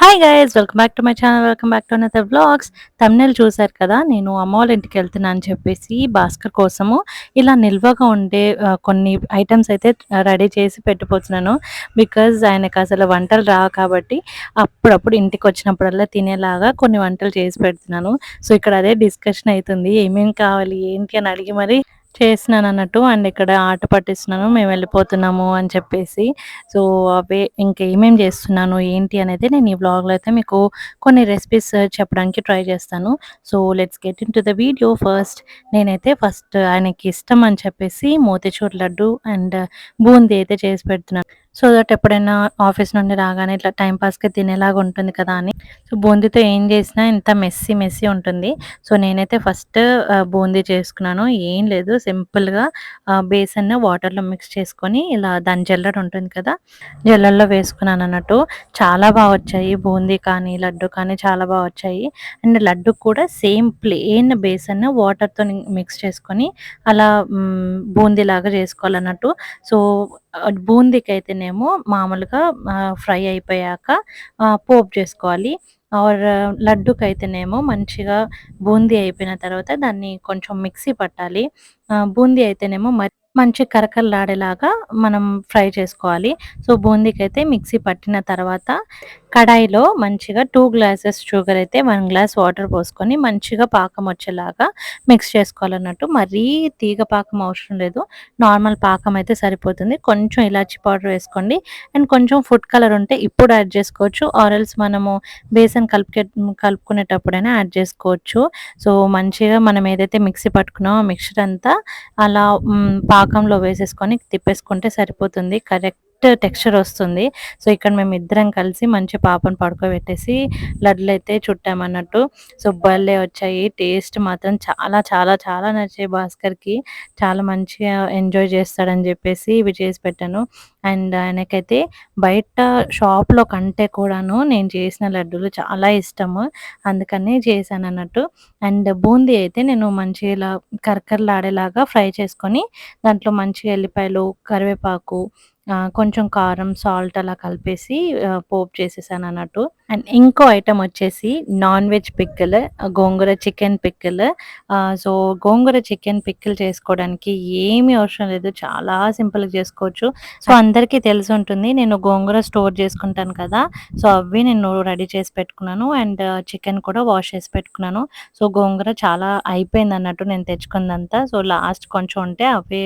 Hi guys welcome back to my channel welcome back to another vlogs తమిళ చూశారు కదా నేను అమ్మ వాళ్ళ ఇంటికి వెళ్తున్నాను అని చెప్పేసి భాస్కర్ కోసము ఇలా నిల్వగా ఉండే కొన్ని ఐటమ్స్ అయితే రెడీ చేసి పెట్టిపోతున్నాను బికాజ్ ఆయనకు అసలు వంటలు రావు కాబట్టి అప్పుడప్పుడు ఇంటికి వచ్చినప్పుడల్లా తినేలాగా కొన్ని వంటలు చేసి పెడుతున్నాను. సో ఇక్కడ అదే డిస్కషన్ అవుతుంది. ఏమేమి కావాలి ఏంటి అని అడిగి మరి చేస్తున్నాను అన్నట్టు అండ్ ఇక్కడ ఆట పట్టిస్తున్నాను మేము వెళ్ళిపోతున్నాము అని చెప్పేసి. సో అవే ఇంకా చేస్తున్నాను ఏంటి అనేది నేను ఈ వ్లాగ్లో అయితే మీకు కొన్ని రెసిపీస్ చెప్పడానికి ట్రై చేస్తాను. So let's get into the video first నేనైతే ఫస్ట్ ఆయనకి ఇష్టం అని చెప్పేసి మోతిచూర్ లడ్డు అండ్ బూందీ అయితే చేసి పెడుతున్నాను. సో దట్ ఎప్పుడైనా ఆఫీస్ నుండి రాగానే ఇట్లా టైంపాస్కి తినేలాగా ఉంటుంది కదా అని. సో బూందీతో ఏం చేసినా ఇంత మెస్సీ మెస్సీ ఉంటుంది. సో నేనైతే ఫస్ట్ బూందీ చేసుకున్నాను. ఏం లేదు. సింపుల్గా బేసన్ వాటర్లో మిక్స్ చేసుకొని ఇలా దాని జల్లెడ ఉంటుంది కదా జల్లల్లో వేసుకున్నాను అన్నట్టు. చాలా బాగా వచ్చాయి బూందీ కానీ లడ్డు కానీ చాలా బాగా వచ్చాయి. అండ్ లడ్డు కూడా సేమ్ ప్లేన్ బేసన్ వాటర్తో మిక్స్ చేసుకొని అలా బూందీలాగా బూందీ లాగా చేసుకోవాలన్నట్టు. సో బూందీకి అయితేనేమో మామూలుగా ఫ్రై అయిపోయాక పోప్ పోపు చేసుకోవాలి. ఆర్ లడ్డుకి అయితేనేమో మంచిగా బూందీ అయిపోయిన తర్వాత దాన్ని కొంచెం మిక్సీ పట్టాలి. బూందీ అయితేనేమో మరి మంచి కరకరలాడేలాగా మనం ఫ్రై చేసుకోవాలి. సో బూందీకి అయితే మిక్సీ పట్టిన తర్వాత కడాయిలో మంచిగా టూ గ్లాసెస్ షుగర్ అయితే వన్ గ్లాస్ వాటర్ పోసుకొని మంచిగా పాకం వచ్చేలాగా మిక్స్ చేసుకోవాలన్నట్టు మరీ తీగ పాకం అవసరం లేదు. నార్మల్ పాకం అయితే సరిపోతుంది. కొంచెం ఇలాచి పౌడర్ వేసుకోండి. అండ్ కొంచెం ఫుడ్ కలర్ ఉంటే ఇప్పుడు యాడ్ చేసుకోవచ్చు. ఆరల్స్ మనము బేసన్ కలుపుకే కలుపుకునేటప్పుడైనా యాడ్ చేసుకోవచ్చు. సో మంచిగా మనం ఏదైతే మిక్సీ పట్టుకున్నామో మిక్సర్ అంతా అలా పాకంలో వేసేసుకొని తిప్పేసుకుంటే సరిపోతుంది. కరెక్ట్ టెక్స్చర్ వస్తుంది. సో ఇక్కడ మేము ఇద్దరం కలిసి మంచి పాపను పడుకోబెట్టేసి లడ్లు అయితే చుట్టామన్నట్టు. సో భలే వచ్చాయి. టేస్ట్ మాత్రం చాలా చాలా చాలా నచ్చాయి భాస్కర్కి. చాలా మంచిగా ఎంజాయ్ చేస్తాడని చెప్పేసి ఇవి చేసి పెట్టాను. అండ్ ఆయనకైతే బయట షాప్లో కంటే కూడాను నేను చేసిన లడ్డూలు చాలా ఇష్టము. అందుకని చేశాను అన్నట్టు అండ్ బూందీ అయితే నేను మంచిగా ఇలా కరకరలాడేలాగా ఫ్రై చేసుకొని దాంట్లో మంచిగా ఎల్లిపాయలు కరివేపాకు కొంచెం కారం సాల్ట్ అలా కలిపేసి పోప్ పోపు చేసేసాను అన్నట్టు అండ్ ఇంకో ఐటమ్ వచ్చేసి non veg pickle gongura chicken pickle. So gongura chicken pickle చేసుకోవడానికి ఏమీ అవసరం లేదు చాలా సింపుల్గా చేసుకోవచ్చు. సో అందరికీ తెలిసి ఉంటుంది నేను గోంగూర స్టోర్ చేసుకుంటాను కదా సో అవి నేను రెడీ చేసి పెట్టుకున్నాను అండ్ చికెన్ కూడా వాష్ చేసి పెట్టుకున్నాను. సో గోంగూర చాలా అయిపోయింది అన్నట్టు నేను తెచ్చుకుందంతా సో లాస్ట్ కొంచెం ఉంటే అవి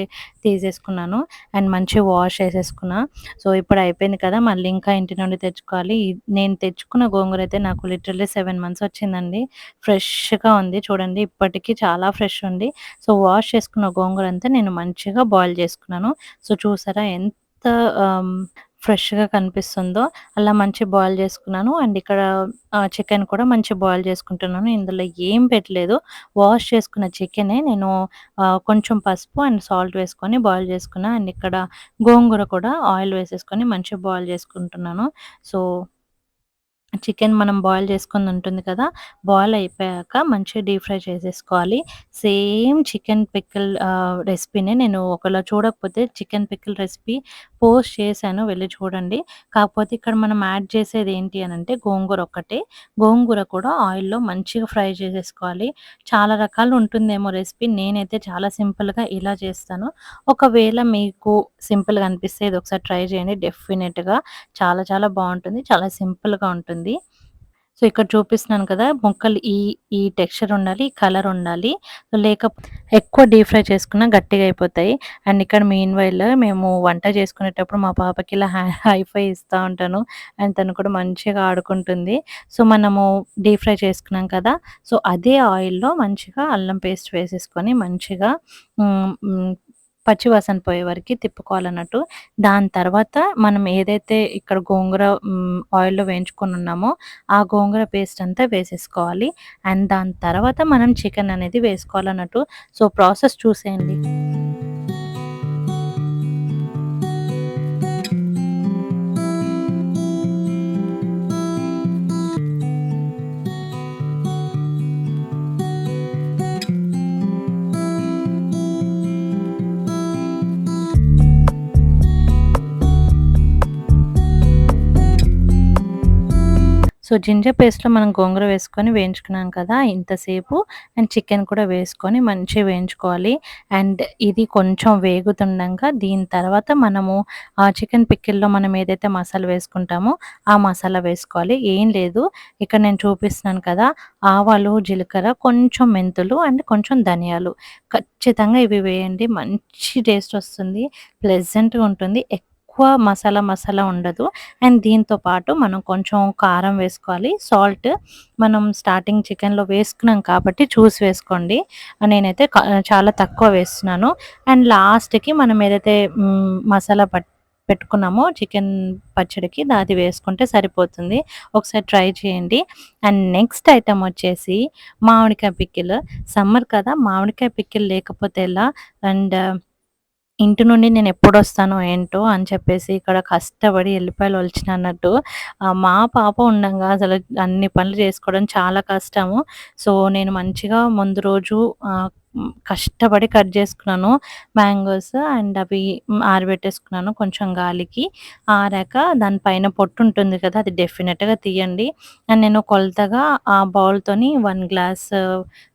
తీసేసుకున్నాను అండ్ మంచి వాష్ చేసేసుకున్నా. సో ఇప్పుడు అయిపోయింది కదా మళ్ళీ ఇంకా ఇంటి నుండి తెచ్చుకోవాలి. నేను తెచ్చుకు తెచ్చుకున్న గోంగూర అయితే నాకు లిటరల్లీ సెవెన్ మంత్స్ వచ్చిందండి. ఫ్రెష్గా ఉంది చూడండి ఇప్పటికీ చాలా ఫ్రెష్ ఉంది. సో వాష్ చేసుకున్న గోంగూర అంతా నేను మంచిగా బాయిల్ చేసుకున్నాను. సో చూసారా ఎంత ఫ్రెష్గా కనిపిస్తుందో. అలా మంచి బాయిల్ చేసుకున్నాను. అండ్ ఇక్కడ చికెన్ కూడా మంచి బాయిల్ చేసుకుంటున్నాను. ఇందులో ఏం పెట్టలేదు. వాష్ చేసుకున్న చికెనే నేను కొంచెం పసుపు అండ్ సాల్ట్ వేసుకొని బాయిల్ చేసుకున్నాను అండ్ ఇక్కడ గోంగూర కూడా ఆయిల్ వేసేసుకొని మంచిగా బాయిల్ చేసుకుంటున్నాను. సో చికెన్ మనం బాయిల్ చేసుకుని ఉంటుంది కదా బాయిల్ అయిపోయాక మంచిగా డీప్ ఫ్రై చేసేసుకోవాలి. సేమ్ చికెన్ పిక్కిల్ రెసిపీనే నేను ఒకలా చూడకపోతే చికెన్ పిక్కిల్ రెసిపీ పోస్ట్ చేశాను వెళ్ళి చూడండి. కాకపోతే ఇక్కడ మనం యాడ్ చేసేది ఏంటి అని అంటే గోంగూర ఒక్కటే. గోంగూర కూడా ఆయిల్లో మంచిగా ఫ్రై చేసేసుకోవాలి. చాలా రకాలు ఉంటుందేమో రెసిపీ. నేనైతే చాలా సింపుల్గా ఇలా చేస్తాను. ఒకవేళ మీకు సింపుల్గా అనిపిస్తే ఇది ఒకసారి ట్రై చేయండి. డెఫినెట్గా చాలా చాలా బాగుంటుంది. చాలా సింపుల్గా ఉంటుంది. సో ఇక్కడ చూపిస్తున్నాను కదా ముక్కలు ఈ ఈ టెక్స్చర్ ఉండాలి ఈ కలర్ ఉండాలి. సో ఎక్కువ డీప్ ఫ్రై చేసుకున్నా గట్టిగా అయిపోతాయి. అండ్ ఇక్కడ మెయిన్ వైల్ మేము వంట చేసుకునేటప్పుడు మా పాపకి ఇలా హైఫై ఇస్తూ ఉంటాను. అండ్ తను కూడా మంచిగా ఆడుకుంటుంది. సో మనము డీప్ ఫ్రై చేసుకున్నాం కదా సో అదే ఆయిల్లో మంచిగా అల్లం పేస్ట్ వేసేసుకొని మంచిగా పచ్చివాసన పోయే వరకు తిప్పుకోవాలన్నట్టు. దాని తర్వాత మనం ఏదైతే ఇక్కడ గోంగూర ఆయిల్లో వేయించుకొని ఉన్నామో ఆ గోంగూర పేస్ట్ అంతా వేసేసుకోవాలి. అండ్ దాని తర్వాత మనం చికెన్ అనేది వేసుకోవాలన్నట్టు. సో ప్రాసెస్ చూసేయండి. సో జింజర్ పేస్ట్‌లో మనం గోంగూర వేసుకొని వేయించుకున్నాం కదా! ఇంతసేపు అండ్ చికెన్ కూడా వేసుకొని మంచిగా వేయించుకోవాలి. అండ్ ఇది కొంచెం వేగుతుండగా దీని తర్వాత మనము ఆ చికెన్ పిక్కిల్లో మనం ఏదైతే మసాలా వేసుకుంటామో ఆ మసాలా వేసుకోవాలి. ఏం లేదు ఇక్కడ నేను చూపిస్తున్నాను కదా! ఆవాలు, జీలకర్ర, కొంచెం మెంతులు అండ్ కొంచెం ధనియాలు. ఖచ్చితంగా ఇవి వేయండి. మంచి టేస్ట్ వస్తుంది. ప్లెజెంట్‌గా ఉంటుంది. ఎక్కువ మసాలా మసాలా ఉండదు. అండ్ దీంతో పాటు మనం కొంచెం కారం వేసుకోవాలి. సాల్ట్ మనం స్టార్టింగ్ చికెన్‌లో వేసుకున్నాం కాబట్టి చూసి వేసుకోండి. నేనైతే చాలా తక్కువ వేస్తున్నాను. అండ్ లాస్ట్‌కి మనం ఏదైతే మసాలా పట్ పెట్టుకున్నామో చికెన్ పచ్చడికి అది వేసుకుంటే సరిపోతుంది. ఒకసారి ట్రై చేయండి. అండ్ నెక్స్ట్ ఐటమ్ వచ్చేసి మామిడికాయ పిక్కిల్ సమ్మర్ కదా! మామిడికాయ పిక్కిల్ లేకపోతే ఎలా? అండ్ ఇంటి నుండి నేను ఎప్పుడొస్తానో ఏంటో అని చెప్పేసి ఇక్కడ కష్టపడి ఎల్లిపాయలు ఒలిచిన అన్నట్టు మా పాప ఉండంగా అసలు అన్ని పనులు చేసుకోవడం చాలా కష్టము. సో, నేను మంచిగా ముందు రోజు కష్టపడి కట్ చేసుకున్నాను మ్యాంగోస్ అండ్ అవి ఆరబెట్టేసుకున్నాను కొంచెం గాలికి. ఆరాక దానిపైన పొట్టు ఉంటుంది కదా! అది డెఫినెట్గా తీయండి. అండ్ నేను కొలతగా ఆ బౌల్‌తోని వన్ గ్లాస్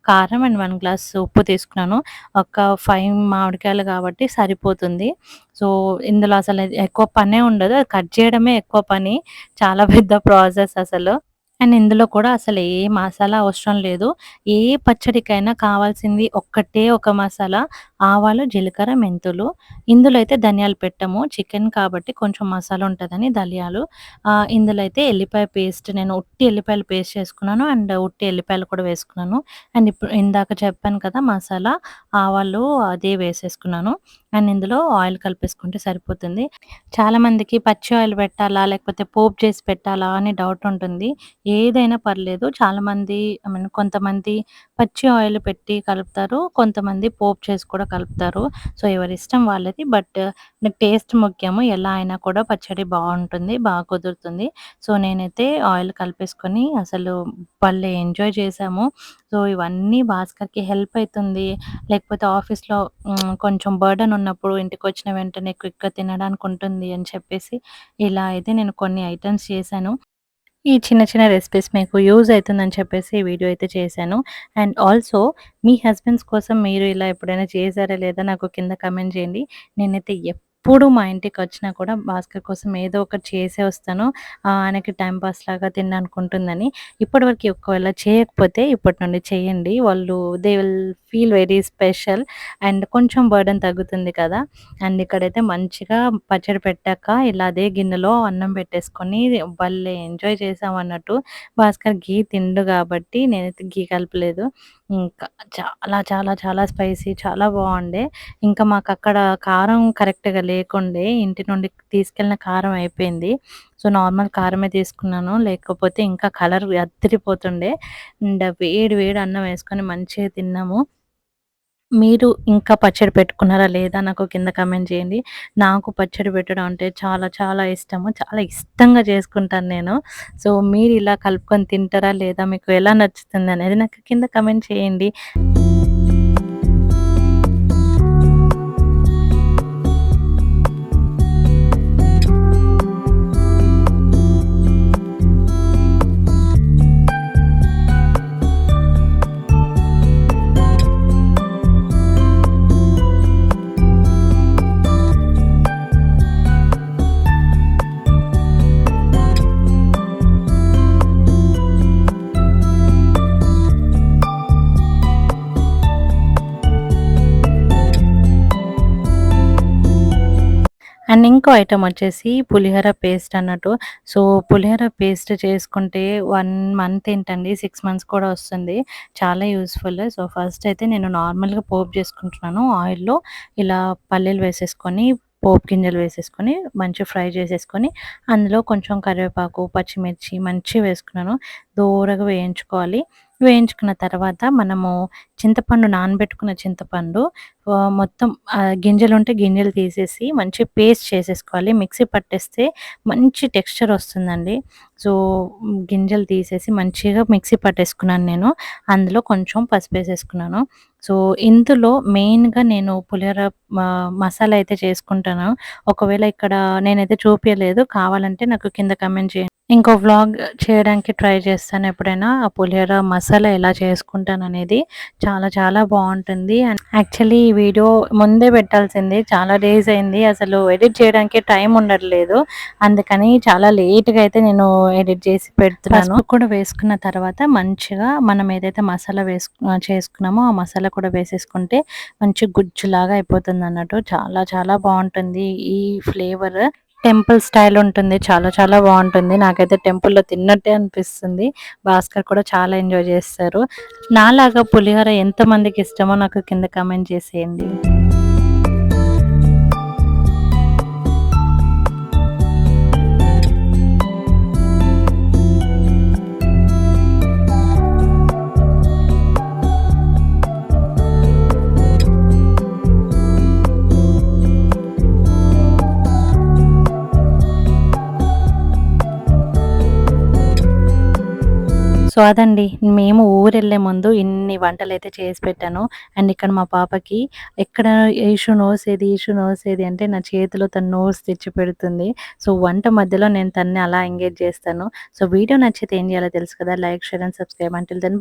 కారం అండ్ వన్ గ్లాస్ ఉప్పు తీసుకున్నాను. ఒక ఫైవ్ మామిడికాయలు కాబట్టి సరిపోతుంది. సో, ఇందులో అసలు ఎక్కువ పనే ఉండదు. అది కట్ చేయడమే ఎక్కువ పని. చాలా పెద్ద ప్రాసెస్ అసలు. అండ్ ఇందులో కూడా అసలు ఏ మసాలా అవసరం లేదు. ఏ పచ్చడికైనా కావాల్సింది ఒక్కటే ఒక మసాలా ఆవాలు, జీలకర్ర, మెంతులు. ఇందులో అయితే ధనియాలు పెట్టము. చికెన్ కాబట్టి కొంచెం మసాలా ఉంటుందని ధనియాలు. ఇందులో అయితే ఎల్లిపాయ పేస్ట్ నేను ఉట్టి ఎల్లిపాయలు పేస్ట్ చేసుకున్నాను. అండ్ ఉట్టి ఎల్లిపాయలు కూడా వేసుకున్నాను. అండ్ ఇప్పుడు ఇందాక చెప్పాను కదా! మసాలా ఆవాలు అదే వేసేసుకున్నాను. అండ్ ఇందులో ఆయిల్ కలిపేసుకుంటే సరిపోతుంది. చాలామందికి పచ్చి ఆయిల్ పెట్టాలా? లేకపోతే పోపు చేసి పెట్టాలా? అని డౌట్ ఉంటుంది. ఏదైనా పర్లేదు. చాలామంది ఐ మీన్ కొంతమంది పచ్చి ఆయిల్ పెట్టి కలుపుతారు. కొంతమంది పోపు చేసి కూడా కలుపుతారు. సో, ఎవరిష్టం వాళ్ళది. బట్ నాకు టేస్ట్ ముఖ్యము. ఎలా అయినా కూడా పచ్చడి బావుంటుంది. బాగా కుదురుతుంది. సో, నేనైతే ఆయిల్ కలిపేసుకొని అసలు భలే ఎంజాయ్ చేశాము. సో, ఇవన్నీ భాస్కర్‌కి హెల్ప్ అయితుంది. లేకపోతే ఆఫీస్‌లో హ్మ్, కొంచెం బర్డెన్ ఉన్నప్పుడు ఇంటికొచ్చిన వెంటనే క్విక్‌గా తినడానికి ఉంటుంది అని చెప్పేసి ఇలా అయితే నేను కొన్ని ఐటెమ్స్ చేశాను. ఈ చిన్న చిన్న రెసిపీస్ మీకు యూజ్ అవుతుందని చెప్పేసి ఈ వీడియో అయితే చేశాను. అండ్ ఆల్సో మీ హస్బెండ్స్ కోసం మీరు ఇలా ఎప్పుడైనా చేశారా లేదా నాకు కింద కమెంట్ చేయండి. నేనైతే ఎప్పుడు మా ఇంటికి వచ్చినా కూడా భాస్కర్ కోసం ఏదో ఒకటి చేసే వస్తాను. ఆయనకి టైంపాస్ పాస్ లాగా తినడానికి ఉంటుందని. ఇప్పటివరకు ఒకవేళ చేయకపోతే ఇప్పటి నుండి చేయండి. వాళ్ళు they will feel very special and కొంచెం బర్డెన్ తగ్గుతుంది కదా! అండ్ ఇక్కడైతే మంచిగా పచ్చడి పెట్టాక ఇలా అదే గిన్నెలో అన్నం పెట్టేసుకొని భలే ఎంజాయ్ చేసాం అన్నట్టు భాస్కర్ ఘీ తిండు కాబట్టి నేనైతే ఘీ కలపలేదు. ఇంకా చాలా చాలా చాలా స్పైసీ చాలా బాగుండే ఇంకా మాకు అక్కడ కారం కరెక్ట్‌గా లేకుండే. ఇంటి నుండి తీసుకెళ్ళిన కారం అయిపోయింది. సో, నార్మల్ కారమే తీసుకున్నాను. లేకపోతే ఇంకా కలర్ అద్దిరిపోతుండే. అండ్ వేడి వేడి అన్నం వేసుకొని మంచిగా తిన్నాము. మీరు ఇంకా పచ్చడి పెట్టుకున్నారా లేదా నాకు కింద కమెంట్ చేయండి. నాకు పచ్చడి పెట్టడం అంటే చాలా చాలా ఇష్టము. చాలా ఇష్టంగా చేసుకుంటాను నేను. సో, మీరు ఇలా కలుపుకొని తింటారా లేదా? మీకు ఎలా నచ్చుతుంది అనేది నాకు కింద కమెంట్ చేయండి. అండ్ ఇంకో ఐటమ్ వచ్చేసి పులిహోర పేస్ట్ అన్నట్టు. సో, పులిహోర పేస్ట్ చేసుకుంటే వన్ మంత్ ఏంటండి సిక్స్ మంత్స్ కూడా వస్తుంది. చాలా యూస్ఫుల్ సో, ఫస్ట్ అయితే నేను నార్మల్‌గా పోపు చేసుకుంటున్నాను. ఆయిల్‌లో ఇలా పల్లీలు వేసేసుకొని, పోపు గింజలు వేసేసుకొని, మంచిగా ఫ్రై చేసేసుకొని, అందులో కొంచెం కరివేపాకు, పచ్చిమిర్చి మంచిగా వేసుకున్నాను. దోరగా వేయించుకోవాలి. వేయించుకున్న తర్వాత మనము చింతపండు నానబెట్టుకున్న చింతపండు మొత్తం గింజలు ఉంటే గింజలు తీసేసి మంచి పేస్ట్ చేసేసుకోవాలి. మిక్సీ పట్టేస్తే మంచి టెక్స్చర్ వస్తుందండి. సో, గింజలు తీసేసి మంచిగా మిక్సీ పట్టేసుకున్నాను నేను. అందులో కొంచెం పసుపేసేసుకున్నాను. సో, ఇందులో మెయిన్‌గా నేను పులిహోర మసాలా అయితే చేసుకుంటాను. ఒకవేళ ఇక్కడ నేనైతే చూపించలేదు కావాలంటే నాకు కింద కమెంట్ చేయండి. ఇంకో వ్లాగ్ చేయడానికి ట్రై చేస్తాను ఎప్పుడైనా. ఆ పులిహోర మసాలా ఎలా చేసుకుంటాను అనేది చాలా చాలా బాగుంటుంది. అండ్ యాక్చువల్లీ ఈ వీడియో ముందే పెట్టాల్సింది. చాలా డేస్ అయింది. అసలు ఎడిట్ చేయడానికి టైం ఉండట్లేదు. అందుకని చాలా లేట్గా అయితే నేను ఎడిట్ చేసి పెడుతున్నాను. కూడా వేసుకున్న తర్వాత మంచిగా మనం ఏదైతే మసాలా వేసుకు చేసుకున్నామో ఆ మసాలా కూడా వేసేసుకుంటే మంచి గుజ్జులాగా అయిపోతుంది అన్నట్టు చాలా చాలా బాగుంటుంది ఈ ఫ్లేవర్ టెంపుల్ స్టైల్ ఉంటుంది. చాలా చాలా బాగుంటుంది. నాకైతే టెంపుల్లో తిన్నట్టే అనిపిస్తుంది. భాస్కర్ కూడా చాలా ఎంజాయ్ చేస్తారు. నాలాగా పులిహోర ఎంతమందికి ఇష్టమో నాకు కింద కమెంట్ చేసేయండి. సో అదండి మేము ఊరు వెళ్ళే ముందు ఇన్ని వంటలు అయితే చేసి పెట్టాను. అండ్ ఇక్కడ మా పాపకి ఎక్కడ ఇషు నోసేది ఈషు నోసేది అంటే నా చేతిలో తను నోస్ తెచ్చి పెడుతుంది. సో వంట మధ్యలో నేను తన్ని అలా ఎంగేజ్ చేస్తాను. సో వీడియో నచ్చితే ఏం చేయాలో తెలుసు కదా లైక్ షేర్ అండ్ సబ్స్క్రైబ్. అంటే దెన్